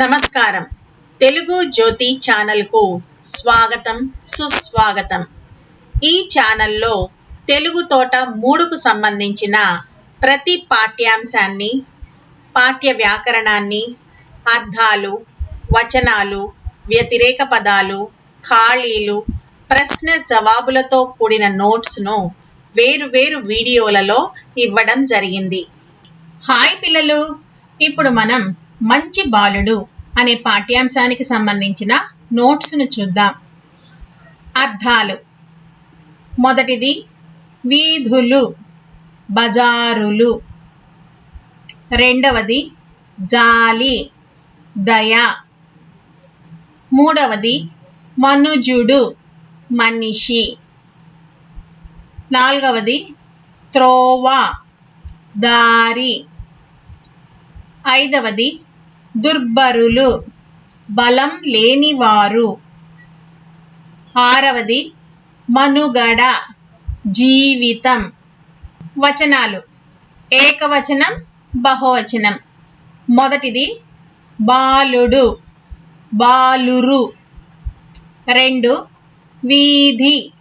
నమస్కారం. తెలుగు జ్యోతి ఛానల్కు స్వాగతం సుస్వాగతం. ఈ ఛానల్లో తెలుగు తోట మూడుకు సంబంధించిన ప్రతి పాఠ్యాంశాన్ని పాఠ్య వ్యాకరణాన్ని అర్థాలు వచనాలు వ్యతిరేక పదాలు ఖాళీలు ప్రశ్న జవాబులతో కూడిన నోట్స్ను వేరు వేరు వీడియోలలో ఇవ్వడం జరిగింది. హాయ్ పిల్లలు! ఇప్పుడు మనం మంచి బాలుడు అనే పాఠ్యాంశానికి సంబంధించిన నోట్స్ను చూద్దాం. అర్థాలు. మొదటిది వీధులు బజారులు. రెండవది జాలి దయ. మూడవది మనుజుడు మనిషి. నాలుగవది త్రోవ దారి. ఐదవది దుర్బరులు బలం లేనివారు. ఆరవది మనుగడ జీవితం. వచనాలు. ఏకవచనం బహువచనం. మొదటిది బాలుడు బాలురు. రెండు వీధి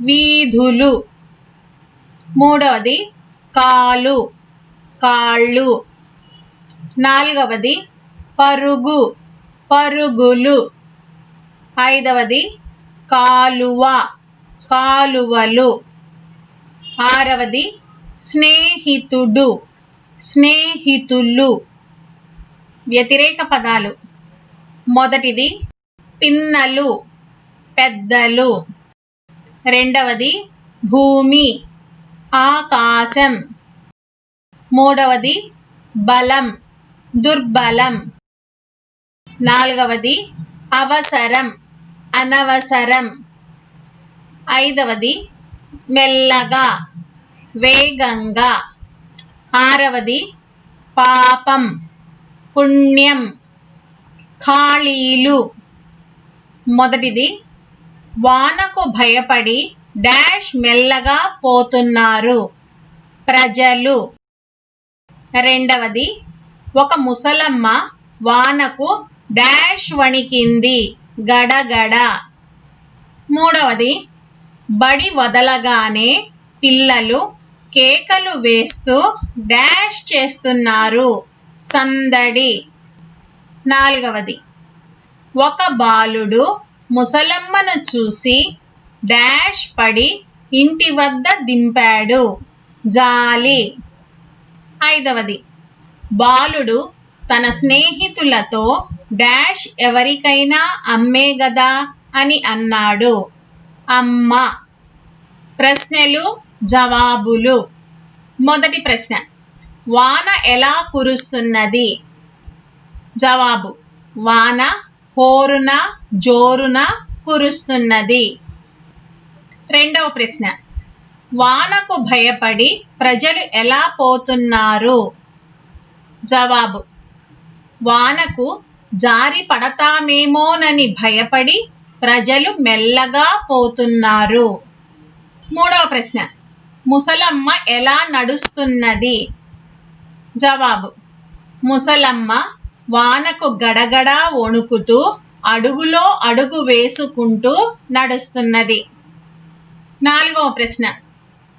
వీధులు. మూడవది కాలు కాళ్ళు. నాలుగవది పరుగు పరుగులు. ఐదవది కాలువ కాలువలు. ఆరవది స్నేహితుడు స్నేహితులు. వ్యతిరేక పదాలు. మొదటిది పిన్నలు పెద్దలు. రెండవది భూమి ఆకాశం. మూడవది బలం దుర్బలం. నాలుగవది అవసరం అనవసరం. ఐదవది మెల్లగా వేగంగా. ఆరవది పాపం పుణ్యం. ఖాళీలు. మొదటిది వానకు భయపడి డాష్ మెల్లగా పోతున్నారు. ప్రజలు. రెండవది ఒక ముసలమ్మ వానకు డాష్ వణికింది గడగడ. మూడవది బడి వదలగానే పిల్లలు కేకలు వేస్తూ డాష్ చేస్తున్నారు సందడి. నాలుగవది ఒక బాలుడు ముసలమ్మను చూసి డాష్ పడి ఇంటి వద్ద దింపాడు. జాలి. ఐదవది బాలుడు తన స్నేహితులతో డాష్ ఎవరికైనా అమ్మే గదా అని అన్నాడు. అమ్మ. ప్రశ్నలు జవాబులు. మొదటి ప్రశ్న. వాన ఎలా కురుస్తున్నది? జవాబు. వాన హోరున జోరున కురుస్తున్నది. రెండవ ప్రశ్న. వానకు భయపడి ప్రజలు ఎలా పోతున్నారు? జవాబు. వానకు జారి పడతామేమోనని భయపడి ప్రజలు మెల్లగా పోతున్నారు. మూడవ ప్రశ్న ముసలమ్మ ఎలా నడుస్తున్నది? జవాబు ముసలమ్మ వానకు గడగడా వణుకుతూ అడుగులో అడుగు వేసుకుంటూ నడుస్తున్నది. నాలుగవ ప్రశ్న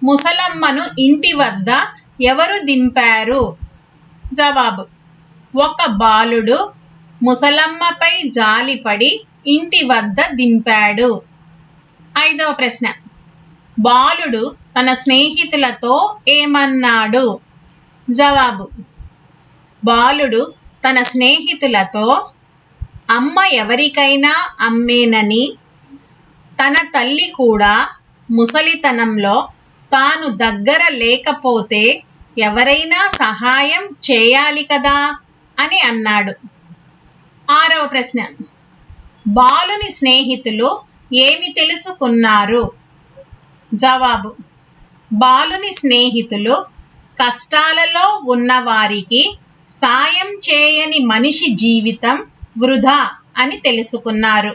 ముసలమ్మను ఇంటి వద్ద ఎవరు దింపారు? జవాబు ఒక బాలుడు ముసలమ్మపై జాలిపడి ఇంటి వద్ద దింపాడు. ఐదవ ప్రశ్న. బాలుడు తన స్నేహితులతో ఏమన్నాడు? జవాబు. బాలుడు తన స్నేహితులతో అమ్మ ఎవరికైనా అమ్మేనని. తన తల్లి కూడా ముసలితనంలో తాను దగ్గర లేకపోతే ఎవరైనా సహాయం చేయాలి కదా అని అన్నాడు. ఆరవ ప్రశ్న. బాలుని స్నేహితులు ఏమి తెలుసుకున్నారు? జవాబు. బాలుని స్నేహితులు కష్టాలలో ఉన్నవారికి సాయం చేయని మనిషి జీవితం వృధా అని తెలుసుకున్నారు.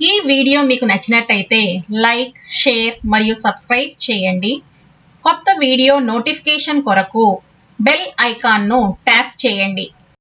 ఈ వీడియో మీకు నచ్చినట్టయితే లైక్ షేర్ మరియు సబ్స్క్రైబ్ చేయండి. కొత్త వీడియో నోటిఫికేషన్ కొరకు బెల్ ఐకాన్ను ట్యాప్ చేయండి.